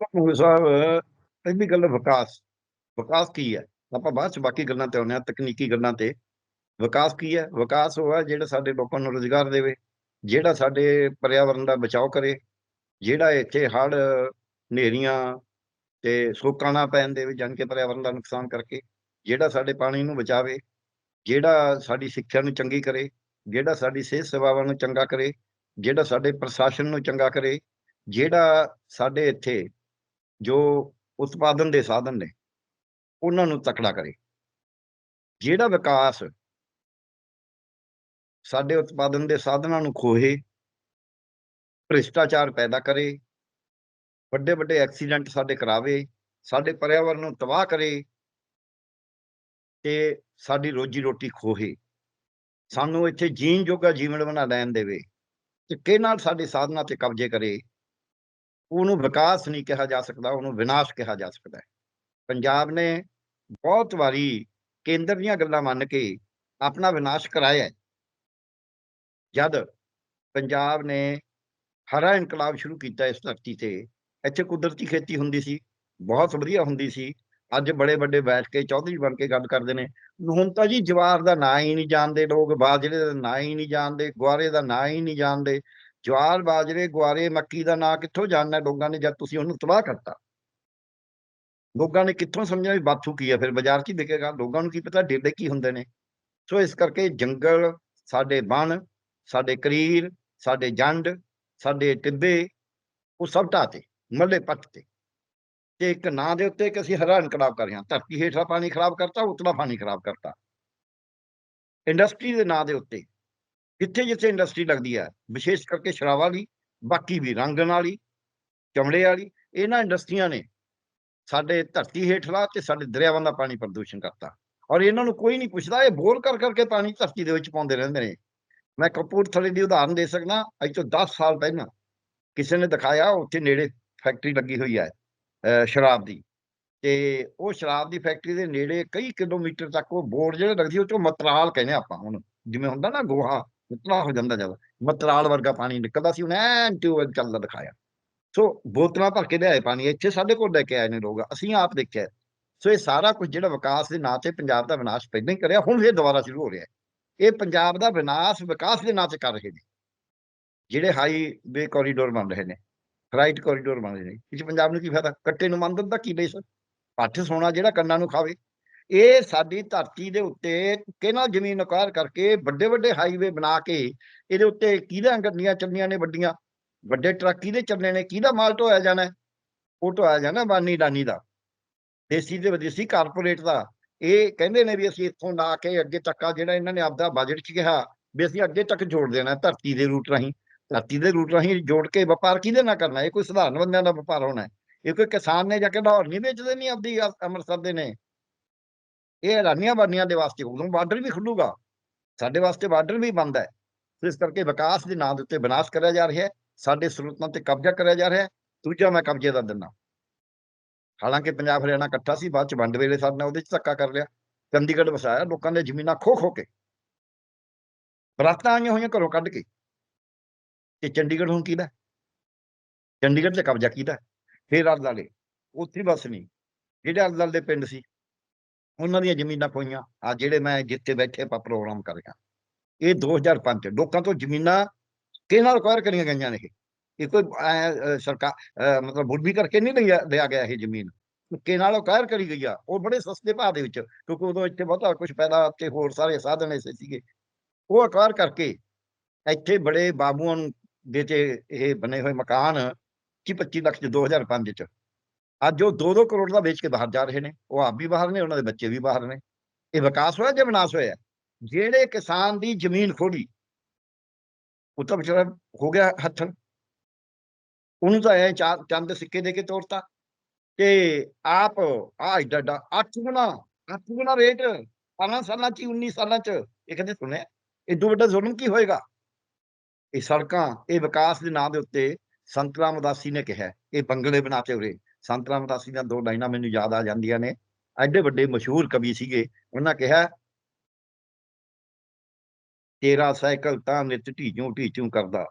ਕਪੂਰ ਸਾਹਿਬ ਪਹਿਲੀ ਗੱਲ ਵਿਕਾਸ। ਵਿਕਾਸ ਕੀ ਹੈ? ਆਪਾਂ ਬਾਅਦ ਚ ਬਾਕੀ ਗੱਲਾਂ ਤੇ ਆਉਂਦੇ ਹਾਂ, ਤਕਨੀਕੀ ਗੱਲਾਂ ਤੇ। ਵਿਕਾਸ ਕੀ ਹੈ? ਵਿਕਾਸ ਉਹ ਹੈ ਜਿਹੜਾ ਸਾਡੇ ਲੋਕਾਂ ਨੂੰ ਰੋਜ਼ਗਾਰ ਦੇਵੇ, ਜਿਹੜਾ ਸਾਡੇ ਪਰਿਆਵਰਨ ਦਾ ਬਚਾਅ ਕਰੇ, ਜਿਹੜਾ ਇੱਥੇ ਹੜ੍ਹ, ਹਨੇਰੀਆਂ ਤੇ ਸੋਕਾਣਾ ਪੈਣ ਦੇਵੇ ਜਾਨ ਕੇ ਪਰਿਆਵਰਨ ਦਾ ਨੁਕਸਾਨ ਕਰਕੇ, ਜਿਹੜਾ ਸਾਡੇ ਪਾਣੀ ਨੂੰ ਬਚਾਵੇ, ਜਿਹੜਾ ਸਾਡੀ ਸਿੱਖਿਆ ਨੂੰ ਚੰਗੀ ਕਰੇ, ਜਿਹੜਾ ਸਾਡੀ ਸਿਹਤ ਸੇਵਾਵਾਂ ਨੂੰ ਚੰਗਾ ਕਰੇ, ਜਿਹੜਾ ਸਾਡੇ ਪ੍ਰਸ਼ਾਸਨ ਨੂੰ ਚੰਗਾ ਕਰੇ, ਜਿਹੜਾ ਸਾਡੇ ਇੱਥੇ ਜੋ ਉਤਪਾਦਨ ਦੇ ਸਾਧਨ ਨੇ, ਉਹਨਾਂ ਨੂੰ ਤਕੜਾ ਕਰੇ। ਜਿਹੜਾ ਵਿਕਾਸ ਸਾਡੇ ਉਤਪਾਦਨ ਦੇ ਸਾਧਨਾਂ ਨੂੰ ਖੋਹੇ, ਭ੍ਰਿਸ਼ਟਾਚਾਰ ਪੈਦਾ ਕਰੇ ਵੱਡੇ ਵੱਡੇ ਐਕਸੀਡੈਂਟ ਸਾਡੇ ਕਰਾਵੇ, ਸਾਡੇ ਪਰਿਆਵਰਨ ਨੂੰ ਤਬਾਹ ਕਰੇ ਤੇ ਸਾਡੀ ਰੋਜੀ ਰੋਟੀ ਖੋਹੇ। ਸਾਨੂੰ ਇੱਥੇ ਜੀਣ ਜੋਗਾ ਜੀਵਨ ਬਣਾ ਲੈਣ ਦੇਵੇ ਤੇ ਕਿ ਨਾਲ ਸਾਡੇ ਸਾਧਨਾਂ ਤੇ ਕਬਜ਼ੇ ਕਰੇ? ਉਹਨੂੰ ਵਿਕਾਸ ਨਹੀਂ ਕਿਹਾ ਜਾ ਸਕਦਾ, ਉਹਨੂੰ ਵਿਨਾਸ਼ ਕਿਹਾ ਜਾ ਸਕਦਾ ਹੈ। ਪੰਜਾਬ ਨੇ ਬਹੁਤ ਵਾਰੀ ਕੇਂਦਰ ਦੀਆਂ ਗੱਲਾਂ ਮੰਨ ਕੇ ਆਪਣਾ ਵਿਨਾਸ਼ ਕਰਾਇਆ ਹੈ। ਜਦ ਪੰਜਾਬ ਨੇ ਹਰਾ ਇਨਕਲਾਬ ਸ਼ੁਰੂ ਕੀਤਾ ਇਸ ਧਰਤੀ ਤੇ, ਇੱਥੇ ਕੁਦਰਤੀ ਖੇਤੀ ਹੁੰਦੀ ਸੀ, ਬਹੁਤ ਵਧੀਆ ਹੁੰਦੀ ਸੀ। ਅੱਜ ਬੜੇ ਵੱਡੇ ਬੈਠ ਕੇ ਚੌਧਰੀ ਬਣ ਕੇ ਗੱਲ ਕਰਦੇ ਨੇ। ਹੁਣ ਤਾਂ ਜੀ ਜਵਾਰ ਦਾ ਨਾਂ ਹੀ ਨਹੀਂ ਜਾਣਦੇ ਲੋਕ, ਬਾਜਰੇ ਦਾ ਨਾਂ ਹੀ ਨਹੀਂ ਜਾਣਦੇ, ਗੁਆਰੇ ਦਾ ਨਾਂ ਹੀ ਨਹੀਂ ਜਾਣਦੇ। ਜਵਾਰ ਬਾਜਰੇ, ਗੁਆਰੇ, ਮੱਕੀ ਦਾ ਨਾਂ ਕਿੱਥੋਂ ਜਾਣਨਾ ਲੋਕਾਂ ਨੇ ਜਦ ਤੁਸੀਂ ਉਹਨੂੰ ਤਬਾਹ ਕਰਤਾ? ਲੋਕਾਂ ਨੇ ਕਿੱਥੋਂ ਸਮਝਿਆ ਵੀ ਬਾਥੂ ਕੀ ਹੈ? ਫਿਰ ਬਾਜ਼ਾਰ 'ਚ ਹੀ ਵਿਕੇਗਾ। ਲੋਕਾਂ ਨੂੰ ਕੀ ਪਤਾ ਡੇਡੇ ਕੀ ਹੁੰਦੇ ਨੇ। ਸੋ ਇਸ ਕਰਕੇ ਜੰਗਲ, ਸਾਡੇ ਬਣ ਸਾਡੇ ਕਰੀਰ, ਸਾਡੇ ਜੰਡ, ਸਾਡੇ ਟਿੱਬੇ, ਉਹ ਸਭ ਢਾਤੇ ਮੱਲੇ ਪੱਟ ਤੇ। ਤੇ ਇੱਕ ਨਾਂ ਦੇ ਉੱਤੇ ਕਿ ਅਸੀਂ ਹਰਾ ਇਨਕਲਾਬ ਕਰ ਰਹੇ ਹਾਂ, ਧਰਤੀ ਹੇਠਲਾ ਪਾਣੀ ਖਰਾਬ ਕਰਤਾ, ਉਤਲਾ ਪਾਣੀ ਖਰਾਬ ਕਰਤਾ। ਇੰਡਸਟਰੀ ਦੇ ਨਾਂ ਦੇ ਉੱਤੇ ਜਿੱਥੇ ਜਿੱਥੇ ਇੰਡਸਟਰੀ ਲੱਗਦੀ ਹੈ ਵਿਸ਼ੇਸ਼ ਕਰਕੇ ਸ਼ਰਾਬਾਂ ਵਾਲੀ, ਬਾਕੀ ਵੀ ਰੰਗਣ ਵਾਲੀ, ਚਮੜੇ ਵਾਲੀ, ਇਹਨਾਂ ਇੰਡਸਟਰੀਆਂ ਨੇ ਸਾਡੇ ਧਰਤੀ ਹੇਠਲਾ ਤੇ ਸਾਡੇ ਦਰਿਆਵਾਂ ਦਾ ਪਾਣੀ ਪ੍ਰਦੂਸ਼ਣ ਕਰਤਾ। ਔਰ ਇਹਨਾਂ ਨੂੰ ਕੋਈ ਨਹੀਂ ਪੁੱਛਦਾ, ਇਹ ਬੋਰ ਕਰ ਕਰਕੇ ਪਾਣੀ ਧਰਤੀ ਦੇ ਵਿੱਚ ਪਾਉਂਦੇ ਰਹਿੰਦੇ ਨੇ। ਮੈਂ ਕਪੂਰਥਲੇ ਦੀ ਉਦਾਹਰਨ ਦੇ ਸਕਦਾ, ਅੱਜ ਤੋਂ 10 ਸਾਲ ਪਹਿਲਾਂ ਕਿਸੇ ਨੇ ਦਿਖਾਇਆ, ਉੱਥੇ ਨੇੜੇ ਫੈਕਟਰੀ ਲੱਗੀ ਹੋਈ ਹੈ ਸ਼ਰਾਬ ਦੀ। ਤੇ ਉਹ ਸ਼ਰਾਬ ਦੀ ਫੈਕਟਰੀ ਦੇ ਨੇੜੇ ਕਈ ਕਿਲੋਮੀਟਰ ਤੱਕ ਉਹ ਬੋਰਡ ਜਿਹੜੇ ਲੱਗਦੀ ਉਹ ਚੋਂ ਮਤਰਾਲ ਕਹਿੰਦੇ ਆਪਾਂ ਹੁਣ ਜਿਵੇਂ ਹੁੰਦਾ ਨਾ ਗੋਹਾ ਮਤਰਾ ਹੋ ਜਾਂਦਾ ਜਦ। ਮਤਰਾਲ ਵਰਗਾ ਪਾਣੀ ਨਿਕਲਦਾ ਸੀ, ਉਹਨੇ ਐਨ ਟਿਊਬਲ ਚੱਲਦਾ ਦਿਖਾਇਆ। ਸੋ ਬੋਤਲਾਂ ਭਰ ਕੇ ਲਿਆਏ ਪਾਣੀ, ਇੱਥੇ ਸਾਡੇ ਕੋਲ ਲੈ ਕੇ ਆਏ ਨੇ ਲੋਕ, ਅਸੀਂ ਆਪ ਦੇਖਿਆ। ਸੋ ਇਹ ਸਾਰਾ ਕੁਝ ਜਿਹੜਾ ਵਿਕਾਸ ਦੇ ਨਾਂ ਤੇ ਪੰਜਾਬ ਦਾ ਵਿਨਾਸ਼ ਪਹਿਲਾਂ ਹੀ ਕਰਿਆ, ਹੁਣ ਫੇਰ ਦੁਬਾਰਾ ਸ਼ੁਰੂ ਹੋ ਰਿਹਾ ਇਹ ਪੰਜਾਬ ਦਾ ਵਿਨਾਸ਼, ਵਿਕਾਸ ਦੇ ਨਾਂ ਤੇ ਕਰ ਰਹੇ ਨੇ। ਜਿਹੜੇ ਹਾਈਵੇ ਕੋਰੀਡੋਰ ਬਣ ਰਹੇ ਨੇ, ਰਾਈਟ ਕੋਰੀਡੋਰ ਬਣ ਰਹੇ ਨੇ ਇਸ ਪੰਜਾਬ ਨੂੰ ਕੀ ਫਾਇਦਾ? ਕੱਟੇ ਨੂੰ ਮੰਨ ਦਿੰਦਾ ਕੀ ਬੇਸ ਪੱਠ ਸੋਨਾ ਜਿਹੜਾ ਕੰਨਾਂ ਨੂੰ ਖਾਵੇ। ਇਹ ਸਾਡੀ ਧਰਤੀ ਦੇ ਉੱਤੇ ਕਿਹਨਾਂ ਜ਼ਮੀਨ ਅਕਾਰ ਕਰਕੇ ਵੱਡੇ ਵੱਡੇ ਹਾਈਵੇ ਬਣਾ ਕੇ ਇਹਦੇ ਉੱਤੇ ਕਿਹਦਾ ਗੱਡੀਆਂ ਚੱਲੀਆਂ ਨੇ ਵੱਡੀਆਂ, ਵੱਡੇ ਟਰੱਕ ਕਿਹਦੇ ਚੱਲਣੇ ਨੇ, ਕਿਹਦਾ ਮਾਲ ਢੋਇਆ ਜਾਣਾ ਉਹ ਢੋਇਆ ਜਾਣਾ ਬਾਨੀ ਡਾਨੀ ਦਾ, ਦੇਸੀ ਦੇ ਵਿਦੇਸੀ ਕਾਰਪੋਰੇਟ ਦਾ। ਇਹ ਕਹਿੰਦੇ ਨੇ ਵੀ ਅਸੀਂ ਇੱਥੋਂ ਲਾ ਕੇ ਅੱਗੇ ਤੱਕ ਆ, ਜਿਹੜਾ ਇਹਨਾਂ ਨੇ ਆਪਦਾ ਬਜਟ 'ਚ ਕਿਹਾ ਵੀ ਅਸੀਂ ਅੱਗੇ ਤੱਕ ਜੋੜ ਦੇਣਾ ਧਰਤੀ ਦੇ ਰੂਟ ਰਾਹੀਂ। ਧਰਤੀ ਦੇ ਰੂਟ ਰਾਹੀਂ ਜੋੜ ਕੇ ਵਪਾਰ ਕਿਹਦੇ ਨਾਲ ਕਰਨਾ ਇਹ ਕੋਈ ਸਧਾਰਨ ਬੰਦਿਆਂ ਦਾ ਵਪਾਰ ਹੋਣਾ ਇਹ ਕੋਈ ਕਿਸਾਨ ਨੇ ਜਾ ਕੇ ਲਾਹੌਰ ਨਹੀਂ ਵੇਚਦੇ ਨਹੀਂ ਆਪਦੀ ਅੰਮ੍ਰਿਤਸਰ ਦੇ ਨੇ। ਇਹ ਹੈਰਾਨੀਆਂ ਬਾਨੀਆਂ ਦੇ ਵਾਸਤੇ ਉਦੋਂ ਬਾਰਡਰ ਵੀ ਖੁੱਲੂਗਾ। ਸਾਡੇ ਵਾਸਤੇ ਬਾਰਡਰ ਵੀ ਬੰਦ ਹੈ। ਇਸ ਕਰਕੇ ਵਿਕਾਸ ਦੇ ਨਾਂ ਦੇ ਉੱਤੇ ਵਿਨਾਸ਼ ਕਰਿਆ ਜਾ ਰਿਹਾ ਹੈ। ਸਾਡੇ ਸਰੋਤਾਂ ਤੇ ਕਬਜ਼ਾ ਕਰਿਆ ਜਾ ਰਿਹਾ ਹੈ। ਦੂਜਾ ਮੈਂ ਕਬਜ਼ੇ ਦਾ ਦਿੰਦਾ। ਹਾਲਾਂਕਿ ਪੰਜਾਬ ਹਰਿਆਣਾ ਇਕੱਠਾ ਸੀ, ਬਾਅਦ ਚ ਵੰਡ ਵੇਲੇ ਸਾਡੇ ਉਹਦੇ ਚ ਧੱਕਾ ਕਰ ਲਿਆ। ਚੰਡੀਗੜ੍ਹ ਵਸਾਇਆ, ਲੋਕਾਂ ਦੇ ਜ਼ਮੀਨਾਂ ਖੋ ਖੋ ਕੇ। ਬਰਾਤਾਂ ਆਈਆਂ ਹੋਈਆਂ ਘਰੋਂ ਕੱਢ ਕੇ। ਤੇ ਚੰਡੀਗੜ੍ਹ ਹੁਣ ਕਿਹਦਾ? ਚੰਡੀਗੜ੍ਹ ਤੇ ਕਬਜ਼ਾ ਕੀਤਾ ਫੇਰ ਅਲਦਾਲੇ ਉੱਥੇ ਬਸ ਨਹੀਂ। ਜਿਹੜੇ ਅਲਦਲ ਦੇ ਪਿੰਡ ਸੀ ਉਹਨਾਂ ਦੀਆਂ ਜ਼ਮੀਨਾਂ ਖੋਈਆਂ। ਆ ਜਿਹੜੇ ਮੈਂ ਜਿੱਥੇ ਬੈਠੇ ਆਪਾਂ ਪ੍ਰੋਗਰਾਮ ਕਰ ਰਿਹਾ। ਇਹ 2005 ਲੋਕਾਂ ਤੋਂ ਜ਼ਮੀਨਾਂ ਕਿਹਨਾਂ ਰਿਕਵਾਇਰ ਕਰੀਆਂ ਗਈਆਂ ਨੇ ਇਹ? ਕੋਈ ਸਰਕਾਰ ਮਤਲਬ ਬੁੱਢੀ ਕਰਕੇ ਨਹੀਂ ਲਿਆ ਲਿਆ ਗਿਆ ਇਹ ਜ਼ਮੀਨ। ਕਿ ਨਾਲ ਰਿਕਵਾਇਰ ਕਰੀ ਗਈ ਆ? ਉਹ ਬੜੇ ਸਸਤੇ ਭਾਅ ਦੇ ਵਿੱਚ, ਕਿਉਂਕਿ ਉਦੋਂ ਇੱਥੇ ਬਹੁਤਾ ਕੁਝ ਪੈਦਾ ਤੇ ਹੋਰ ਸਾਰੇ ਸਾਧਨ ਐਸੇ ਸੀਗੇ। ਉਹ ਰਿਕਵਾਇਰ ਕਰਕੇ ਇੱਥੇ ਬੜੇ ਬਾਬੂਆਂ ਨੂੰ ਦੇ ਤੇ ਇਹ ਬਣੇ ਹੋਏ ਮਕਾਨ 25 ਲੱਖ ਚ 2005 ਚ। ਅੱਜ ਉਹ 2-2 ਕਰੋੜ ਦਾ ਵੇਚ ਕੇ ਬਾਹਰ ਜਾ ਰਹੇ ਨੇ, ਉਹ ਆਪ ਵੀ ਬਾਹਰ ਨੇ, ਉਹਨਾਂ ਦੇ ਬੱਚੇ ਵੀ ਬਾਹਰ ਨੇ। ਇਹ ਵਿਕਾਸ ਹੋਇਆ ਜਾਂ ਵਿਨਾਸ਼ ਹੋਇਆ? ਜਿਹੜੇ ਕਿਸਾਨ ਦੀ ਜ਼ਮੀਨ ਖੋਲੀ ਉਹ ਤਾਂ ਵਿਚਾਰਾ ਹੋ ਗਿਆ ਹੱਥ। ਉਹਨੂੰ ਤਾਂ ਐ ਚੰਦ ਸਿੱਕੇ ਦੇ ਕੇ ਤੋੜਤਾ ਤੇ ਆਪ ਆ ਏਡਾ ਅੱਠ ਗੁਣਾ ਅੱਠ ਗੁਣਾ ਰੇਟ 15 ਸਾਲਾਂ ਚ 19 ਸਾਲਾਂ ਚ। ਇਹ ਕਹਿੰਦੇ ਸੁਣਿਆ? ਇਦੋਂ ਵੱਡਾ ਜ਼ੁਲਮ ਕੀ ਹੋਏਗਾ? ਇਹ ਸੜਕਾਂ, ਇਹ ਵਿਕਾਸ ਦੇ ਨਾਂ ਦੇ ਉੱਤੇ ਸੰਤ ਰਾਮ ਉਦਾਸੀ ਨੇ ਕਿਹਾ, ਇਹ ਬੰਗਲੇ ਬਣਾਤੇ ਉਰੇ ਸੰਤ ਰਾਮ ਉਦਾਸੀ ਦੀਆਂ ਦੋ ਲਾਈਨਾਂ ਮੈਨੂੰ ਯਾਦ ਆ ਜਾਂਦੀਆਂ ਨੇ। ਐਡੇ ਵੱਡੇ ਮਸ਼ਹੂਰ ਕਵੀ ਸੀਗੇ। ਉਹਨਾਂ ਕਿਹਾ, ਤੇਰਾ ਸਾਈਕਲ ਤਾਂ ਨਿਤ ਢੀਜੂ ਢੀਜੂ ਕਰਦਾ।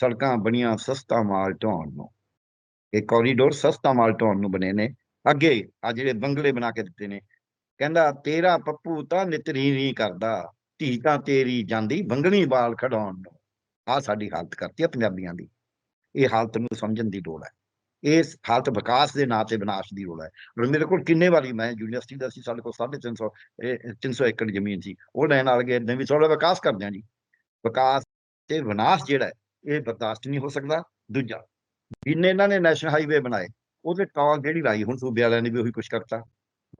ਸੜਕਾਂ ਬਣੀਆਂ ਸਸਤਾ ਮਾਲ ਢੋਣ ਨੂੰ। ਇਹ ਕੋਰੀਡੋਰ ਸਸਤਾ ਮਾਲ ਢੋਣ ਨੂੰ ਬਣੇ ਨੇ। ਅੱਗੇ ਆ ਜਿਹੜੇ ਬੰਗਲੇ ਬਣਾ ਕੇ ਦਿੱਤੇ ਨੇ। ਕਹਿੰਦਾ, ਤੇਰਾ ਪੱਪੂ ਤਾਂ ਨਿਤਰੀ ਨਹੀਂ ਕਰਦਾ। ਧੀ ਤਾਂ ਤੇਰੀ ਜਾਂਦੀ ਬੰਗਣੀ ਬਾਲ ਖਡਾਉਣ ਨੂੰ। ਆ ਸਾਡੀ ਹਾਲਤ ਕਰਤੀ ਆ ਪੰਜਾਬੀਆਂ ਦੀ। ਇਹ ਹਾਲਤ ਨੂੰ ਸਮਝਣ ਦੀ ਲੋੜ ਹੈ। ਇਸ ਹਾਲਤ ਵਿਕਾਸ ਦੇ ਨਾਂ ਤੇ ਵਿਨਾਸ਼ ਦੀ ਲੋੜ ਹੈ। ਮੇਰੇ ਕੋਲ ਕਿੰਨੇ ਵਾਰੀ ਮੈਂ ਯੂਨੀਵਰਸਿਟੀ ਦਾ ਸੀ ਸਾਡੇ ਕੋਲ 350 ਇਹ 300 ਏਕੜ ਜ਼ਮੀਨ ਸੀ। ਉਹ ਲੈਣ ਵਾਲੇ ਗਏ ਨੇ ਵੀ ਥੋੜਾ ਵਿਕਾਸ ਕਰਦੇ ਹਾਂ ਜੀ। ਵਿਕਾਸ ਤੇ ਵਿਨਾਸ਼ ਜਿਹੜਾ ਹੈ, ਇਹ ਬਰਦਾਸ਼ਤ ਨਹੀਂ ਹੋ ਸਕਦਾ। ਦੂਜਾ ਜਿੰਨੇ ਇਹਨਾਂ ਨੇ ਨੈਸ਼ਨਲ ਹਾਈਵੇ ਬਣਾਏ ਉਹਦੇ ਟਾਲ ਜਿਹੜੀ ਲਾਈ ਹੁਣ ਸੂਬੇ ਵਾਲਿਆਂ ਨੇ ਵੀ ਉਹੀ ਕੁਝ ਕਰਤਾ।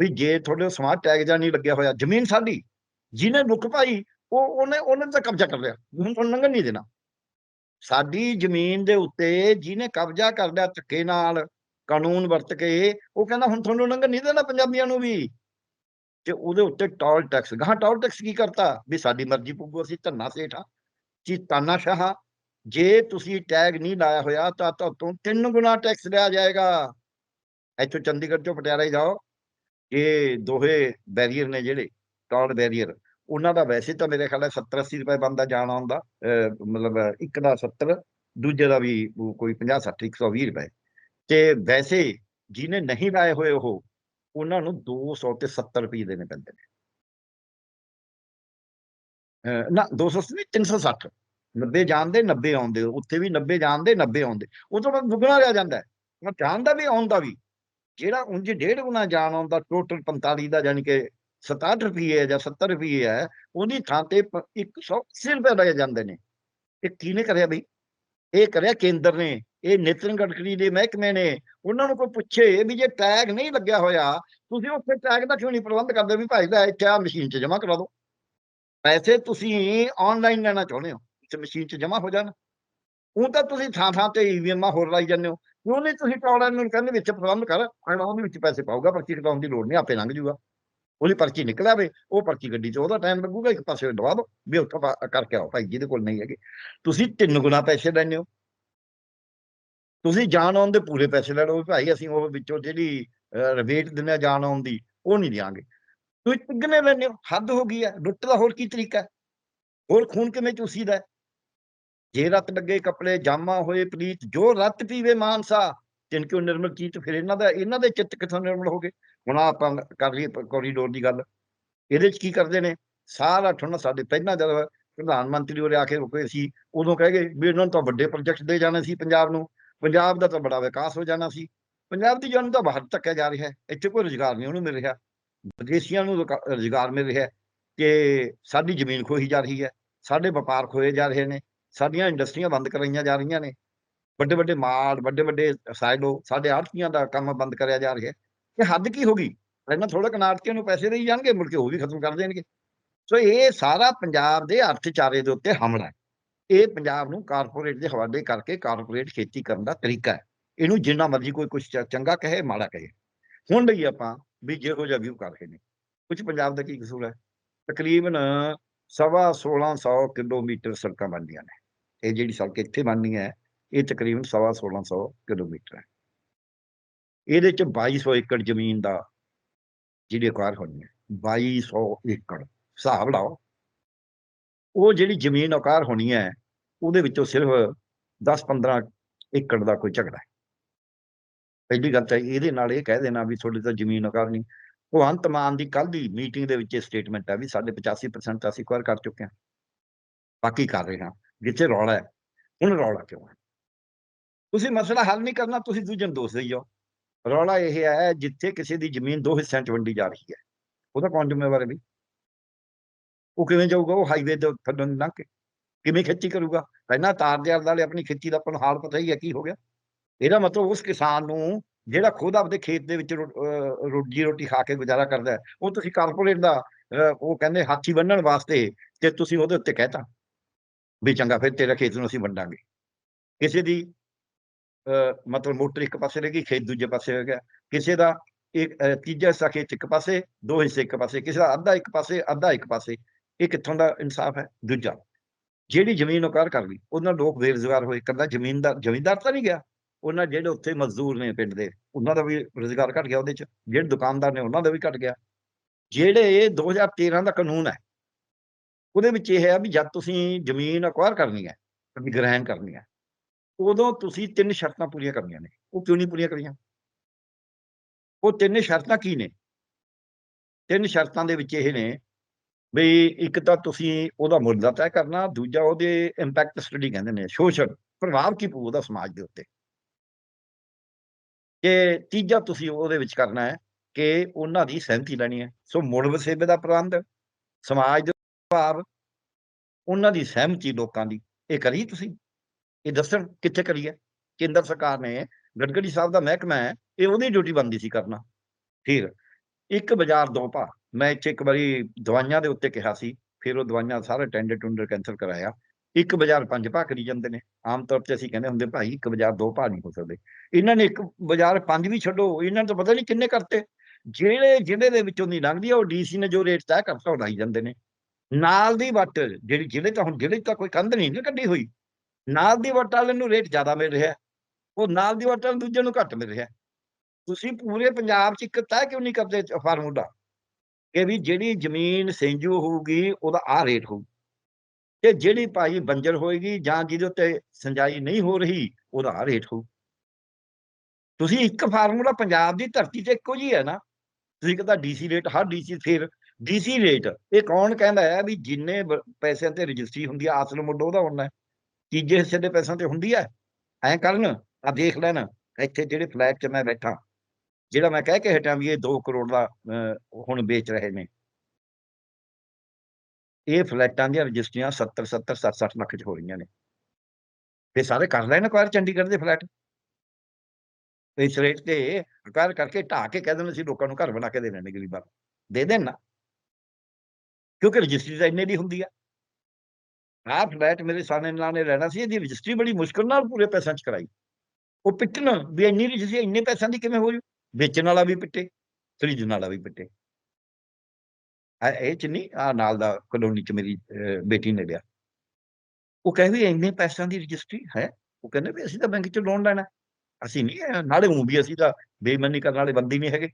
ਵੀ ਜੇ ਤੁਹਾਡੇ ਸਮਾਰਟ ਟੈਗ ਜਾਂ ਨਹੀਂ ਲੱਗਿਆ ਹੋਇਆ ਜ਼ਮੀਨ ਸਾਡੀ ਜਿਹਨੇ ਲੁੱਕ ਪਾਈ ਉਹ ਉਹਨੇ ਉਹਨੇ ਤਾਂ ਕਬਜ਼ਾ ਕਰ ਲਿਆ। ਹੁਣ ਤੁਹਾਨੂੰ ਲੰਘਣ ਨਹੀਂ ਦੇਣਾ। ਸਾਡੀ ਜ਼ਮੀਨ ਦੇ ਉੱਤੇ ਜਿਹਨੇ ਕਬਜ਼ਾ ਕਰ ਲਿਆ ਧੱਕੇ ਨਾਲ, ਕਾਨੂੰਨ ਵਰਤ ਕੇ, ਉਹ ਕਹਿੰਦਾ ਹੁਣ ਤੁਹਾਨੂੰ ਲੰਘਣ ਨਹੀਂ ਦੇਣਾ ਪੰਜਾਬੀਆਂ ਨੂੰ ਵੀ। ਤੇ ਉਹਦੇ ਉੱਤੇ ਟੋਲ ਟੈਕਸ ਗਾਂ ਟੋਲ ਟੈਕਸ ਕੀ ਕਰਤਾ? ਵੀ ਸਾਡੀ ਮਰਜ਼ੀ ਪਊਗੀ, ਅਸੀਂ ਧੰਨਾ ਸੇਠਾ ਜੀ ਤਾਨਾਸ਼ਾਹ ਜੇ ਤੁਸੀਂ ਟੈਗ ਨਹੀਂ ਲਾਇਆ ਹੋਇਆ ਤਾਂ ਤੁਹਾਨੂੰ ਤਿੰਨ ਗੁਣਾ ਟੈਕਸ ਲਿਆ ਜਾਏਗਾ। ਇੱਥੋਂ ਚੰਡੀਗੜ੍ਹ ਚੋਂ ਪਟਿਆਲਾ ਹੀ ਜਾਓ। ਇਹ ਦੋਹੇ ਬੈਰੀਅਰ ਨੇ ਜਿਹੜੇ, ਟੋਲ ਬੈਰੀਅਰ। ਉਹਨਾਂ ਦਾ ਵੈਸੇ ਤਾਂ ਮੇਰੇ ਖਿਆਲ ਹੈ 70 80 ਰੁਪਏ ਬੰਦਾ ਜਾਣ ਆਉਂਦਾ ਅਹ ਮਤਲਬ ਇੱਕ ਦਾ 70 ਦੂਜੇ ਦਾ ਵੀ ਉਹ ਕੋਈ 50 60 120 ਰੁਪਏ। ਤੇ ਵੈਸੇ ਜਿਹਨੇ ਨਹੀਂ ਲਾਏ ਹੋਏ ਉਹ, ਉਹਨਾਂ ਨੂੰ 200 ਤੇ 70 ਰੁਪਏ ਦੇਣੇ ਪੈਂਦੇ ਨੇ। ਅਹ ਨਾ 200 ਨਹੀਂ 360 90 ਜਾਣਦੇ 90 ਆਉਂਦੇ, ਉੱਥੇ ਵੀ 90 ਜਾਣਦੇ 90 ਆਉਂਦੇ। ਉਹ ਤੋਂ ਬਾਅਦ ਦੁੱਗਣਾ ਲਿਆ ਜਾਂਦਾ ਹੈ। ਮੈਂ ਜਾਣਦਾ ਵੀ, ਆਉਂਦਾ ਵੀ। ਜਿਹੜਾ ਉਂਝ ਡੇਢ ਗੁਣਾ ਜਾਣ ਆਉਂਦਾ ਟੋਟਲ 45 ਦਾ ਯਾਨੀ ਕਿ 67 ਰੁਪਏ ਜਾਂ 70 ਰੁਪਏ ਹੈ, ਉਹਦੀ ਥਾਂ ਤੇ ਪ- 180 ਰੁਪਏ ਲਏ ਜਾਂਦੇ ਨੇ। ਇਹ ਕਿਹਨੇ ਕਰਿਆ ਬਈ? ਇਹ ਕਰਿਆ ਕੇਂਦਰ ਨੇ, ਇਹ ਨਿਤਨ ਗਡਕਰੀ ਦੇ ਮਹਿਕਮੇ ਨੇ, ਉਹਨਾਂ ਨੂੰ ਕੋਈ ਪੁੱਛੇ ਵੀ ਜੇ ਟੈਗ ਨਹੀਂ ਲੱਗਿਆ ਹੋਇਆ, ਤੁਸੀਂ ਉੱਥੇ ਟੈਗ ਦਾ ਕਿਉਂ ਨਹੀਂ ਪ੍ਰਬੰਧ ਕਰਦੇ ਵੀ ਭਾਈ ਦਾ ਇੱਥੇ ਆ ਮਸ਼ੀਨ 'ਚ ਜਮ੍ਹਾਂ ਕਰਾ ਦਿਓ ਪੈਸੇ ਤੁਸੀਂ ਆਨਲਾਈਨ ਲੈਣਾ ਚਾਹੁੰਦੇ ਹੋ ਤੇ ਮਸ਼ੀਨ 'ਚ ਜਮ੍ਹਾਂ ਹੋ ਜਾਣ। ਉਹ ਤਾਂ ਤੁਸੀਂ ਥਾਂ ਥਾਂ ਤੇ ਈਵੀਐਮਾਂ ਹੋਰ ਲਾਈ ਜਾਂਦੇ ਹੋ। ਕਿਉਂ ਨਹੀਂ ਤੁਸੀਂ ਟੌਲਾਂ ਨੂੰ ਕਹਿੰਦੇ ਵਿੱਚ ਪ੍ਰਬੰਧ ਕਰ ਅਗਲਾ ਉਹਦੇ ਵਿੱਚ ਪੈਸੇ ਪਾਊਗਾ, ਪਰਚੀ ਕਟਾਉਣ ਦੀ ਲੋੜ ਨਹੀਂ, ਆਪੇ ਲੰਘ ਜੂਗਾ। ਉਹਦੀ ਪਰਚੀ ਨਿਕਲਿਆ ਆਵੇ, ਉਹ ਪਰਚੀ ਗੱਡੀ 'ਚ ਉਹਦਾ ਟਾਈਮ ਲੱਗੂਗਾ, ਇੱਕ ਪਾਸੇ ਦਵਾ ਦਿਓ ਵੀ ਉੱਥੋਂ ਪਾ- ਕਰਕੇ ਆਓ, ਭਾਈ ਜਿਹਦੇ ਕੋਲ ਨਹੀਂ ਹੈਗੇ। ਤੁਸੀਂ ਤਿੰਨ ਗੁਣਾ ਪੈਸੇ ਲੈਂਦੇ ਹੋ। ਤੁਸੀਂ ਜਾਣ ਆਉਣ ਦੇ ਪੂਰੇ ਪੈਸੇ ਲੈ ਲਓ ਵੀ ਭਾਈ ਅਸੀਂ ਉਹ ਵਿੱਚੋਂ ਜਿਹੜੀ ਰਿਬੇਟ ਦਿੰਦੇ ਆ ਜਾਣ ਆਉਣ ਦੀ, ਉਹ ਨਹੀਂ ਦਿਆਂਗੇ। ਤੁਸੀਂ ਤਿੱਗਣੇ ਲੈਂਦੇ ਹੋ, ਹੱਦ ਹੋ ਗਈ ਹੈ, ਲੁੱਟ ਦਾ ਹੋਰ ਕੀ ਤਰੀਕਾ ਹੋਰ ਖੂਨ ਕਿਵੇਂ ਚੂਸੀਦਾ ਹੈ? ਜੇ ਰਤ ਲੱਗੇ ਕੱਪੜੇ, ਜਾਮਾ ਹੋਏ ਪ੍ਰੀਤ, ਜੋ ਰਤ ਪੀਵੇ ਮਾਨਸਾ, ਤਿਨ ਕਿਉ ਨਿਰਮਲ ਚੀਤ ਫਿਰ ਇਹਨਾਂ ਦਾ, ਇਹਨਾਂ ਦੇ ਚਿੱਤ ਕਿੱਥੋਂ ਨਿਰਮਲ ਹੋ ਗਏ? ਹੁਣ ਆਪਾਂ ਕਰ ਲਈਏ ਕੋਰੀਡੋਰ ਦੀ ਗੱਲ। ਇਹਦੇ ਚ ਕੀ ਕਰਦੇ ਨੇ? ਸਾਰਾ ਠੁੰਨ ਸਾਡੇ ਪਹਿਲਾਂ ਜਦ ਪ੍ਰਧਾਨ ਮੰਤਰੀ ਉਰੇ ਆ ਕੇ ਰੁਕੇ ਸੀ, ਉਦੋਂ ਕਹਿ ਗਏ ਵੀ ਇਹਨਾਂ ਨੂੰ ਤਾਂ ਵੱਡੇ ਪ੍ਰੋਜੈਕਟ ਦੇ ਜਾਣੇ ਸੀ ਪੰਜਾਬ ਨੂੰ। ਪੰਜਾਬ ਦਾ ਤਾਂ ਬੜਾ ਵਿਕਾਸ ਹੋ ਜਾਣਾ ਸੀ। ਪੰਜਾਬ ਦੀ ਜਨ ਤਾਂ ਬਾਹਰ ਧੱਕਿਆ ਜਾ ਰਿਹਾ। ਹੈ ਇੱਥੇ ਕੋਈ ਰੁਜ਼ਗਾਰ ਨਹੀਂ ਉਹਨੂੰ ਮਿਲ ਰਿਹਾ। ਵਿਦੇਸ਼ੀਆਂ ਨੂੰ ਰੁਕਾ- ਰੁਜ਼ਗਾਰ ਮਿਲ ਰਿਹਾ ਕਿ ਸਾਡੀ ਜ਼ਮੀਨ ਖੋਹੀ ਜਾ ਰਹੀ ਹੈ। ਸਾਡੇ ਵਪਾਰ ਖੋਏ ਜਾ ਰਹੇ ਨੇ। ਸਾਡੀਆਂ ਇੰਡਸਟਰੀਆਂ ਬੰਦ ਕਰਾਈਆਂ ਜਾ ਰਹੀਆਂ ਨੇ। ਵੱਡੇ ਵੱਡੇ ਮਾਲ ਵੱਡੇ ਵੱਡੇ ਸਾਈਲੋ ਸਾਡੇ ਆੜਤੀਆਂ ਦਾ ਕੰਮ ਬੰਦ ਕਰਿਆ ਜਾ ਰਿਹਾ। ਕਿ ਹੱਦ ਕੀ ਹੋ ਗਈ? ਪਹਿਲਾਂ ਥੋੜਾ ਕਨਾਰਤੀਆਂ ਨੂੰ ਪੈਸੇ ਦੇਈ ਜਾਣਗੇ, ਮੁੜ ਕੇ ਉਹ ਵੀ ਖਤਮ ਕਰ ਦੇਣਗੇ। ਸੋ ਇਹ ਸਾਰਾ ਪੰਜਾਬ ਦੇ ਅਰਥਚਾਰੇ ਦੇ ਉੱਤੇ ਹਮਲਾ ਹੈ। ਇਹ ਪੰਜਾਬ ਨੂੰ ਕਾਰਪੋਰੇਟ ਦੇ ਹਵਾਲੇ ਕਰਕੇ ਕਾਰਪੋਰੇਟ ਖੇਤੀ ਕਰਨ ਦਾ ਤਰੀਕਾ ਹੈ। ਇਹਨੂੰ ਜਿੰਨਾ ਮਰਜ਼ੀ ਕੋਈ ਕੁਝ ਚੰਗਾ ਕਹੇ, ਮਾੜਾ ਕਹੇ। ਹੁਣ ਲਈ ਆਪਾਂ ਵੀ ਜਿਹੋ ਜਿਹਾ ਵਿਊ ਕਰ ਰਹੇ ਨੇ। ਕੁਝ ਪੰਜਾਬ ਦਾ ਕੀ ਕਸੂਰ ਹੈ? ਤਕਰੀਬਨ ਸਵਾ 1600 ਕਿਲੋਮੀਟਰ ਸੜਕਾਂ ਬਣਦੀਆਂ ਨੇ। ਇਹ ਜਿਹੜੀ ਸੜਕ ਇੱਥੇ ਬਣਨੀ ਹੈ, ਇਹ ਤਕਰੀਬਨ ਸਵਾ 1600 ਕਿਲੋਮੀਟਰ ਹੈ। ਇਹਦੇ ਚ 2200 ਏਕੜ ਜ਼ਮੀਨ ਦਾ ਜਿਹੜੀ ਅਕਾਰ ਹੋਣੀ ਹੈ 2200 ਏਕੜ, ਹਿਸਾਬ ਲਾਓ। ਉਹ ਜਿਹੜੀ ਜ਼ਮੀਨ ਅਕਾਰ ਹੋਣੀ ਹੈ, ਉਹਦੇ ਵਿੱਚੋਂ ਸਿਰਫ 10-15 ਏਕੜ ਦਾ ਕੋਈ ਝਗੜਾ ਹੈ। ਪਹਿਲੀ ਗੱਲ ਤਾਂ ਇਹਦੇ ਨਾਲ ਇਹ ਕਹਿ ਦੇਣਾ ਵੀ ਤੁਹਾਡੇ ਤਾਂ ਜ਼ਮੀਨ ਅਕਾਰ ਨਹੀਂ। ਭਗਵੰਤ ਮਾਨ ਦੀ ਕੱਲ ਦੀ ਮੀਟਿੰਗ ਦੇ ਵਿੱਚ ਇਹ ਸਟੇਟਮੈਂਟ ਹੈ ਵੀ ਸਾਡੇ 85% ਅਸੀਂ ਕਵਰ ਕਰ ਚੁੱਕੇ ਹਾਂ। ਬਾਕੀ ਕਰ ਰਹੇ ਹਾਂ। ਜਿੱਥੇ ਰੌਲਾ ਹੈ, ਹੁਣ ਰੌਲਾ ਕਿਉਂ ਹੈ? ਤੁਸੀਂ ਮਸਲਾ ਹੱਲ ਨਹੀਂ ਕਰਨਾ, ਤੁਸੀਂ ਦੂਜੇ ਨੂੰ ਦੋਸ਼ ਦੇਈ ਜਾਓ। ਰੌਲਾ ਇਹ ਹੈ ਜਿੱਥੇ ਕਿਸੇ ਦੀ ਜ਼ਮੀਨ ਦੋ ਹਿੱਸਿਆਂ 'ਚ ਵੰਡੀ ਜਾ ਰਹੀ ਹੈ। ਉਹਦਾ ਕੌਣ ਜ਼ਿੰਮੇਵਾਰ ਹੈ ਵੀ ਉਹ ਕਿਵੇਂ ਜਾਊਗਾ? ਉਹ ਹਾਈਵੇ ਦੇ ਥੱਲੋਂ ਲੰਘ ਕੇ। ਕਿਵੇਂ ਖੇਤੀ ਕਰੂਗਾ? ਪਹਿਲਾਂ ਤਾਰ ਦੇ ਵਾਲੇ ਆਪਣੀ ਖੇਤੀ ਦਾ ਆਪਾਂ ਹਾਲ ਪਤਾ ਹੀ ਹੈ, ਕੀ ਹੋ ਗਿਆ। ਇਹਦਾ ਮਤਲਬ ਉਸ ਕਿਸਾਨ ਨੂੰ ਜਿਹੜਾ ਖੁਦ ਆਪਦੇ ਖੇਤ ਦੇ ਵਿੱਚ ਰੋ- ਅਹ, ਰੋਜੀ ਰੋਟੀ ਖਾ ਕੇ ਗੁਜ਼ਾਰਾ ਕਰਦਾ ਉਹ ਤੁਸੀਂ ਕਾਰਪੋਰੇਟ ਦਾ ਉਹ ਕਹਿੰਦੇ ਹਾਥੀ ਬੰਨਣ ਵਾਸਤੇ ਤੇ ਤੁਸੀਂ ਉਹਦੇ ਉੱਤੇ ਕਹਿਤਾ ਵੀ ਚੰਗਾ ਫਿਰ ਤੇਰਾ ਖੇਤ ਨੂੰ ਅਸੀਂ ਵੰਡਾਂਗੇ। ਕਿਸੇ ਦੀ ਮਤਲਬ ਮੋਟਰ ਇੱਕ ਪਾਸੇ ਰਹਿ ਗਈ, ਖੇਤ ਦੂਜੇ ਪਾਸੇ ਹੋ ਗਿਆ। ਕਿਸੇ ਦਾ ਇੱਕ ਤੀਜਾ ਹਿੱਸਾ ਖੇਤ ਇੱਕ ਪਾਸੇ, ਦੋ ਹਿੱਸੇ ਇੱਕ ਪਾਸੇ, ਕਿਸੇ ਦਾ ਅੱਧਾ ਇੱਕ ਪਾਸੇ, ਅੱਧਾ ਇੱਕ ਪਾਸੇ, ਇਹ ਕਿੱਥੋਂ ਦਾ ਇਨਸਾਫ ਹੈ? ਦੂਜਾ, ਜਿਹੜੀ ਜ਼ਮੀਨ ਉਕਾਰ ਕਰ ਲਈ ਉਹਨਾਂ ਲੋਕ ਬੇਰੁਜ਼ਗਾਰ ਹੋਏ। ਕਰਦਾ ਜ਼ਮੀਨਦਾਰ ਜ਼ਮੀਨਦਾਰ ਤਾਂ ਨਹੀਂ ਗਿਆ। ਉਹਨਾਂ ਜਿਹੜੇ ਉੱਥੇ ਮਜ਼ਦੂਰ ਨੇ ਪਿੰਡ ਦੇ, ਉਹਨਾਂ ਦਾ ਵੀ ਰੁਜ਼ਗਾਰ ਘਟ ਗਿਆ ਉਹਦੇ ਚ। ਜਿਹੜੇ ਦੁਕਾਨਦਾਰ ਨੇ ਉਹਨਾਂ ਦਾ ਵੀ ਘਟ ਗਿਆ। ਜਿਹੜੇ 2013 ਦਾ ਕਾਨੂੰਨ ਹੈ, ਉਹਦੇ ਵਿੱਚ ਇਹ ਹੈ ਵੀ ਜਦ ਤੁਸੀਂ ਜ਼ਮੀਨ ਅਕਵਾਇਰ ਕਰਨੀ ਹੈ ਤੁਸੀਂ ਗ੍ਰਹਿਣ ਕਰਨੀ ਹੈ ਉਦੋਂ ਤੁਸੀਂ ਤਿੰਨ ਸ਼ਰਤਾਂ ਪੂਰੀਆਂ ਕਰਨੀਆਂ ਨੇ। ਉਹ ਕਿਉਂ ਨਹੀਂ ਪੂਰੀਆਂ ਕਰੀਆਂ? ਉਹ ਤਿੰਨ ਸ਼ਰਤਾਂ ਕੀ ਨੇ? ਤਿੰਨ ਸ਼ਰਤਾਂ ਦੇ ਵਿੱਚ ਇਹ ਨੇ ਵੀ ਇੱਕ ਤਾਂ ਤੁਸੀਂ ਉਹਦਾ ਮੁੱਲ ਦਾ ਤੈਅ ਕਰਨਾ, ਦੂਜਾ ਉਹਦੇ ਇੰਪੈਕਟ ਸਟੱਡੀ ਕਹਿੰਦੇ ਨੇ, ਸ਼ੋਸ਼ਲ ਪ੍ਰਭਾਵ ਕੀ ਪਊ ਉਹਦਾ ਸਮਾਜ ਦੇ ਉੱਤੇ। ਤੇ ਤੀਜਾ ਤੁਸੀਂ ਉਹਦੇ ਵਿੱਚ ਕਰਨਾ ਹੈ ਕਿ ਉਹਨਾਂ ਦੀ ਸਹਿਮਤੀ ਲੈਣੀ ਹੈ। ਸੋ ਮੁੜ ਵਸੇਬੇ ਦਾ ਪ੍ਰਬੰਧ, ਸਮਾਜ ਦੇ ਪ੍ਰਭਾਵ, ਉਹਨਾਂ ਦੀ ਸਹਿਮਤੀ ਲੋਕਾਂ ਦੀ, ਇਹ ਕਰੀ ਤੁਸੀਂ? ਇਹ ਦੱਸਣ ਕਿੱਥੇ ਕਰੀਏ ਕੇਂਦਰ ਸਰਕਾਰ ਨੇ ਗਡਕਰੀ ਸਾਹਿਬ ਦਾ ਮਹਿਕਮਾ ਹੈ, ਇਹ ਉਹਦੀ ਡਿਊਟੀ ਬਣਦੀ ਸੀ ਕਰਨਾ। ਠੀਕ ਇੱਕ ਬਾਜ਼ਾਰ ਦੋ ਭਾਅ, ਮੈਂ ਇੱਥੇ ਇੱਕ ਵਾਰੀ ਦਵਾਈਆਂ ਦੇ ਉੱਤੇ ਕਿਹਾ ਸੀ, ਫਿਰ ਉਹ ਦਵਾਈਆਂ ਸਾਰੇ ਟੈਂਡਰ ਟੁੰਡਰ ਕੈਂਸਲ ਕਰਾਇਆ। ਇੱਕ ਬਾਜ਼ਾਰ ਪੰਜ ਭਾਅ ਕਰੀ ਜਾਂਦੇ ਨੇ। ਆਮ ਤੌਰ ਤੇ ਅਸੀਂ ਕਹਿੰਦੇ ਹੁੰਦੇ ਭਾਈ ਇੱਕ ਬਾਜ਼ਾਰ ਦੋ ਭਾਅ ਨਹੀਂ ਹੋ ਸਕਦੇ। ਇਹਨਾਂ ਨੇ ਇੱਕ ਬਾਜ਼ਾਰ ਪੰਜ ਵੀ ਛੱਡੋ, ਇਹਨਾਂ ਨੇ ਤਾਂ ਪਤਾ ਨਹੀਂ ਕਿੰਨੇ ਕਰਤੇ। ਜਿਹੜੇ ਜ਼ਿਲ੍ਹੇ ਦੇ ਵਿੱਚੋਂ ਦੀ ਲੰਘਦੀ ਆ ਉਹ ਡੀਸੀ ਨੇ ਜੋ ਰੇਟ ਤੈਅ ਕਰਤਾ ਉਹ ਲਾਈ ਜਾਂਦੇ ਨੇ। ਨਾਲ ਦੀ ਵੱਟ ਜਿਹੜੀ ਜ਼ਿਲ੍ਹੇ ਤਾਂ ਹੁਣ ਜ਼ਿਲ੍ਹੇ 'ਚ ਤਾਂ ਕੋਈ ਕੰਧ ਨਹੀਂ ਨਾ ਕੱਢੀ ਹੋਈ। ਨਾਲ ਦੀ ਵੱਟ ਵਾਲੇ ਨੂੰ ਰੇਟ ਜ਼ਿਆਦਾ ਮਿਲ ਰਿਹਾ। ਉਹ ਨਾਲ ਦੀ ਵੱਟ ਦੂਜੇ ਨੂੰ ਘੱਟ ਮਿਲ ਰਿਹਾ। ਤੁਸੀਂ ਪੂਰੇ ਪੰਜਾਬ 'ਚ ਇੱਕ ਤੈਅ ਕਿਉਂ ਨਹੀਂ ਕਰਦੇ ਫਾਰਮੂਲਾ? ਕਿ ਵੀ ਜਿਹੜੀ ਜ਼ਮੀਨ ਸਿੰਜੂ ਹੋਊਗੀ, ਉਹਦਾ ਆਹ ਰੇਟ ਹੋਊ। ਤੇ ਜਿਹੜੀ ਭਾਈ ਬੰਜਰ ਹੋਏਗੀ ਜਾਂ ਜਿਹਦੇ ਉੱਤੇ ਸਿੰਜਾਈ ਨਹੀਂ ਹੋ ਰਹੀ, ਉਹਦਾ ਆਹ ਰੇਟ ਹੋਊ। ਤੁਸੀਂ ਇੱਕ ਫਾਰਮੂਲਾ ਪੰਜਾਬ ਦੀ ਧਰਤੀ ਤੇ ਇੱਕੋ ਜਿਹੀ ਹੈ ਨਾ। ਤੁਸੀਂ ਕਹਿੰਦਾ ਡੀਸੀ ਰੇਟ ਹਰ ਡੀਸੀ ਫਿਰ ਡੀਸੀ ਰੇਟ ਇਹ ਕੌਣ ਕਹਿੰਦਾ ਹੈ ਵੀ ਜਿੰਨੇ ਪੈਸਿਆਂ ਤੇ ਰਜਿਸਟਰੀ ਹੁੰਦੀ ਆ ਅਸਲ ਮੁੱਲ ਉਹਦਾ ਉਨਾ ਹੈ। ਤੀਜੇ ਹਿੱਸੇ ਦੇ ਪੈਸਿਆਂ ਤੇ ਹੁੰਦੀ ਹੈ? ਐਂ ਕਰਨ ਆ ਦੇਖ ਲੈਣ ਇੱਥੇ ਜਿਹੜੇ ਫਲੈਟ 'ਚ ਮੈਂ ਬੈਠਾ, ਜਿਹੜਾ ਮੈਂ ਕਹਿ ਕੇ ਹਟਿਆ ਵੀ ਇਹ 2 ਕਰੋੜ ਦਾ ਹੁਣ ਵੇਚ ਰਹੇ ਨੇ। ਇਹ ਫਲੈਟਾਂ ਦੀਆਂ ਰਜਿਸਟਰੀਆਂ 70, 70, 60, 60 ਲੱਖ 'ਚ ਹੋ ਰਹੀਆਂ ਨੇ। ਤੇ ਸਾਰੇ ਕਰ ਲੈਣ ਅਕਵਾਇਰ ਚੰਡੀਗੜ੍ਹ ਦੇ ਫਲੈਟ। ਇਸ ਰੇਟ ਤੇ ਅਕਵਾਇਰ ਕਰਕੇ ਢਾਹ ਕੇ ਕਹਿ ਦੇਣ ਅਸੀਂ ਲੋਕਾਂ ਨੂੰ ਘਰ ਬਣਾ ਕੇ ਦੇ ਦੇਣੇ ਗਰੀਬਾਂ ਦੇ ਦੇਣ ਨਾ। ਕਿਉਂਕਿ ਰਜਿਸਟਰੀ ਤਾਂ ਇੰਨੇ ਦੀ ਹੁੰਦੀ ਆ। ਆਹ ਫਲੈਟ ਮੇਰੇ ਸਾਹਮਣੇ ਨੇ ਰਹਿਣਾ ਸੀ ਇਹਦੀ ਰਜਿਸਟਰੀ ਬੜੀ ਮੁਸ਼ਕਲ ਨਾਲ ਪੂਰੇ ਪੈਸਿਆਂ 'ਚ ਕਰਾਈ। ਉਹ ਪਿੱਟਣ ਵੀ ਇੰਨੀ ਰਜਿਸਟਰੀ ਇੰਨੇ ਪੈਸਿਆਂ ਦੀ ਕਿਵੇਂ ਹੋ ਜੂ? ਵੇਚਣ ਵਾਲਾ ਵੀ ਪਿੱਟੇ, ਖਰੀਦਣ ਵਾਲਾ ਵੀ ਪਿੱਟੇ। ਆ ਇਹ 'ਚ ਨਹੀਂ ਆ ਨਾਲ ਦਾ ਕਲੋਨੀ 'ਚ ਮੇਰੀ ਬੇਟੀ ਨੇ ਲਿਆ। ਉਹ ਕਹੇ ਵੀ ਇੰਨੇ ਪੈਸਿਆਂ ਦੀ ਰਜਿਸਟਰੀ ਹੈ? ਉਹ ਕਹਿੰਦੇ ਵੀ ਅਸੀਂ ਤਾਂ ਬੈਂਕ 'ਚ ਲੋਨ ਲੈਣਾ। ਅਸੀਂ ਨਹੀਂ ਨਾਲੇ ਊਂ ਵੀ ਅਸੀਂ ਤਾਂ ਬੇਈਮਾਨੀ ਕਰਨ ਵਾਲੇ ਬੰਦੇ ਹੀ ਨਹੀਂ ਹੈਗੇ।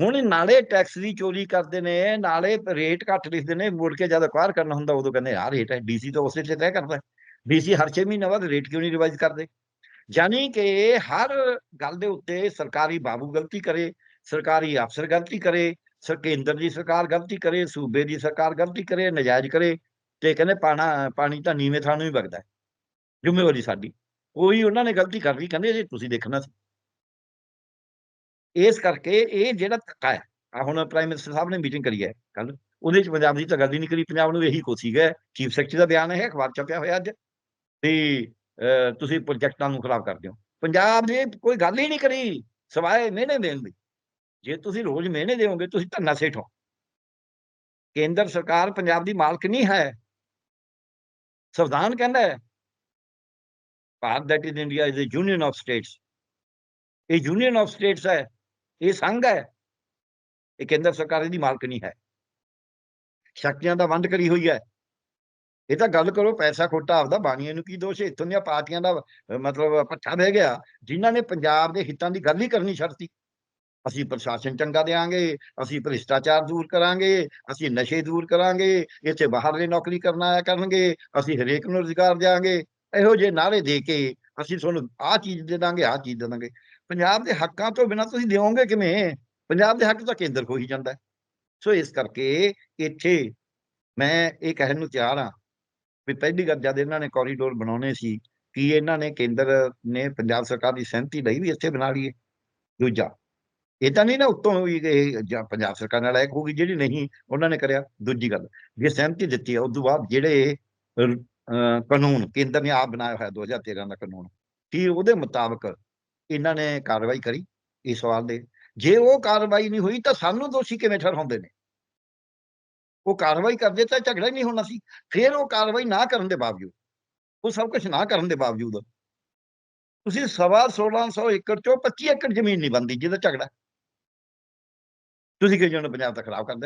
ਹੁਣ ਨਾਲੇ ਟੈਕਸ ਦੀ ਚੋਰੀ ਕਰਦੇ ਨੇ, ਨਾਲੇ ਰੇਟ ਘੱਟ ਲਿਖਦੇ ਨੇ, ਮੁੜ ਕੇ ਜਦ ਅਕਵਾਇਰ ਕਰਨਾ ਹੁੰਦਾ ਉਦੋਂ ਕਹਿੰਦੇ ਆਹ ਰੇਟ ਹੈ। ਡੀਸੀ ਤਾਂ ਉਸੇ 'ਚ ਤੈਅ ਕਰਦਾ ਹੈ। ਡੀਸੀ ਹਰ 6 ਮਹੀਨਿਆਂ ਬਾਅਦ ਰੇਟ ਕਿਉਂ ਨਹੀਂ ਰਿਵਾਈਜ਼ ਕਰਦੇ? ਯਾਨੀ ਕਿ ਹਰ ਗੱਲ ਦੇ ਉੱਤੇ ਸਰਕਾਰੀ ਬਾਬੂ ਗਲਤੀ ਕਰੇ, ਸਰਕਾਰੀ ਅਫਸਰ ਗਲਤੀ ਕਰੇ, ਸ ਕੇਂਦਰ ਦੀ ਸਰਕਾਰ ਗਲਤੀ ਕਰੇ, ਸੂਬੇ ਦੀ ਸਰਕਾਰ ਗਲਤੀ ਕਰੇ, ਨਜਾਇਜ਼ ਕਰੇ ਤੇ ਕਹਿੰਦੇ ਪਾਣਾ ਪਾਣੀ ਤਾਂ ਨੀਵੇਂ ਥਾਂ ਨੂੰ ਹੀ ਵਗਦਾ ਜ਼ਿੰਮੇਵਾਰੀ ਸਾਡੀ। ਕੋਈ ਉਹਨਾਂ ਨੇ ਗਲਤੀ ਕਰ ਲਈ ਕਹਿੰਦੇ ਜੀ ਤੁਸੀਂ ਦੇਖਣਾ ਸੀ। ਇਸ ਕਰਕੇ ਇਹ ਜਿਹੜਾ ਧੱਕਾ ਹੈ, ਆ ਹੁਣ ਪ੍ਰਾਈਮ ਮਿਨਿਸਟਰ ਸਾਹਿਬ ਨੇ ਮੀਟਿੰਗ ਕਰੀ ਹੈ ਕੱਲ੍ਹ, ਉਹਦੇ 'ਚ ਪੰਜਾਬ ਦੀ ਤਾਂ ਗੱਲ ਹੀ ਨਹੀਂ ਕਰੀ, ਪੰਜਾਬ ਨੂੰ ਇਹੀ ਕੁਛ ਸੀਗਾ, ਚੀਫ ਸੈਕਟਰੀ ਦਾ ਬਿਆਨ ਹੈ ਅਖਬਾਰ ਛਪਿਆ ਹੋਇਆ ਅੱਜ, ਵੀ ਤੁਸੀਂ ਪ੍ਰੋਜੈਕਟਾਂ ਨੂੰ ਖਰਾਬ ਕਰਦੇ ਹੋ। ਪੰਜਾਬ ਨੇ ਕੋਈ ਗੱਲ ਹੀ ਨਹੀਂ ਕਰੀ, ਸਵਾਏ ਮਿਹਣੇ ਦੇਣ ਦੀ। ਜੇ ਤੁਸੀਂ ਰੋਜ਼ ਮਿਹਣੇ ਦਿਓਗੇ ਤੁਸੀਂ ਧੰਨਾ ਸੇਠ ਹੋ। ਕੇਂਦਰ ਸਰਕਾਰ ਪੰਜਾਬ ਦੀ ਮਾਲਕ ਨਹੀਂ ਹੈ। ਸੰਵਿਧਾਨ ਕਹਿੰਦਾ ਹੈ Bharat that is India is a union of states. ਇਹ ਯੂਨੀਅਨ ਆਫ ਸਟੇਟਸ ਹੈ, ਇਹ ਸੰਘ ਹੈ। ਇਹ ਕੇਂਦਰ ਸਰਕਾਰ ਇਹਦੀ ਮਾਲਕ ਨਹੀਂ ਹੈ। ਸ਼ਕਤੀਆਂ ਦਾ ਵੰਡ ਕਰੀ ਹੋਈ ਹੈ। ਇਹ ਤਾਂ ਗੱਲ ਕਰੋ ਪੈਸਾ ਖੋਟਾ ਆਪਦਾ ਬਾਣੀਆਂ ਨੂੰ ਕੀ ਦੋਸ਼ ਹੈ? ਇੱਥੋਂ ਦੀਆਂ ਪਾਰਟੀਆਂ ਦਾ ਮਤਲਬ ਭੱਠਾ ਬਹਿ ਗਿਆ, ਜਿਨ੍ਹਾਂ ਨੇ ਪੰਜਾਬ ਦੇ ਹਿੱਤਾਂ ਦੀ ਗੱਲ ਹੀ ਕਰਨੀ ਛੱਡਤੀ। ਅਸੀਂ ਪ੍ਰਸ਼ਾਸਨ ਚੰਗਾ ਦਿਆਂਗੇ, ਅਸੀਂ ਭ੍ਰਿਸ਼ਟਾਚਾਰ ਦੂਰ ਕਰਾਂਗੇ, ਅਸੀਂ ਨਸ਼ੇ ਦੂਰ ਕਰਾਂਗੇ, ਇੱਥੇ ਬਾਹਰਲੇ ਨੌਕਰੀ ਕਰਨ ਆਇਆ ਕਰਨਗੇ, ਅਸੀਂ ਹਰੇਕ ਨੂੰ ਰੁਜ਼ਗਾਰ ਦਿਆਂਗੇ। ਇਹੋ ਜਿਹੇ ਨਾਅਰੇ ਦੇ ਕੇ ਅਸੀਂ ਤੁਹਾਨੂੰ ਆਹ ਚੀਜ਼ ਦੇ ਦਾਂਗੇ, ਆਹ ਚੀਜ਼ ਦੇ ਦਾਂਗੇ। ਪੰਜਾਬ ਦੇ ਹੱਕਾਂ ਤੋਂ ਬਿਨਾਂ ਤੁਸੀਂ ਦਿਓਗੇ ਕਿਵੇਂ? ਪੰਜਾਬ ਦੇ ਹੱਕ ਤਾਂ ਕੇਂਦਰ ਹੋ ਹੀ ਜਾਂਦਾ ਸੋ ਇਸ ਕਰਕੇ ਇੱਥੇ ਮੈਂ ਇਹ ਕਹਿਣ ਨੂੰ ਤਿਆਰ ਹਾਂ ਵੀ ਪਹਿਲੀ ਗੱਲ ਜਦ ਇਹਨਾਂ ਨੇ ਕੋਰੀਡੋਰ ਬਣਾਉਣੇ ਸੀ, ਕਿ ਇਹਨਾਂ ਨੇ ਕੇਂਦਰ ਨੇ ਪੰਜਾਬ ਸਰਕਾਰ ਦੀ ਸਹਿਮਤੀ ਲਈ ਵੀ ਇੱਥੇ ਬਣਾ ਲਈਏ? ਦੂਜਾ, ਇਹ ਤਾਂ ਨਹੀਂ ਨਾ ਉੱਤੋਂ ਵੀ ਇਹ ਜਾਂ ਪੰਜਾਬ ਸਰਕਾਰ ਨਾਲ ਲਾਇਕ ਹੋਊਗੀ ਜਿਹੜੀ ਨਹੀਂ ਉਹਨਾਂ ਨੇ ਕਰਿਆ। ਦੂਜੀ ਗੱਲ, ਜੇ ਸਹਿਮਤੀ ਦਿੱਤੀ ਹੈ ਉਦੋਂ ਬਾਅਦ ਜਿਹੜੇ ਕਾਨੂੰਨ ਕੇਂਦਰ ਨੇ ਆਪ ਬਣਾਇਆ ਹੋਇਆ 2013 ਦਾ ਕਾਨੂੰਨ, ਕੀ ਉਹਦੇ ਮੁਤਾਬਕ ਇਹਨਾਂ ਨੇ ਕਾਰਵਾਈ ਕਰੀ ਇਹ ਸਵਾਲ ਦੇ? ਜੇ ਉਹ ਕਾਰਵਾਈ ਨਹੀਂ ਹੋਈ ਤਾਂ ਸਾਨੂੰ ਦੋਸ਼ੀ ਕਿਵੇਂ ਠਹਿਰਾਉਂਦੇ ਨੇ? ਉਹ ਕਾਰਵਾਈ ਕਰਦੇ ਤਾਂ ਝਗੜਾ ਹੀ ਨਹੀਂ ਹੋਣਾ ਸੀ। ਫਿਰ ਉਹ ਕਾਰਵਾਈ ਨਾ ਕਰਨ ਦੇ ਬਾਵਜੂਦ, ਉਹ ਸਭ ਕੁਝ ਨਾ ਕਰਨ ਦੇ ਬਾਵਜੂਦ ਤੁਸੀਂ ਸਵਾ 1600 ਏਕੜ ਚੋਂ 25 ਏਕੜ ਜ਼ਮੀਨ ਨਹੀਂ ਬਣਦੀ ਜਿਹਦਾ ਝਗੜਾ। ਤੁਸੀਂ ਕਹੀ ਜਾਂਦੇ ਪੰਜਾਬ ਦਾ ਖਰਾਬ ਕਰਦਾ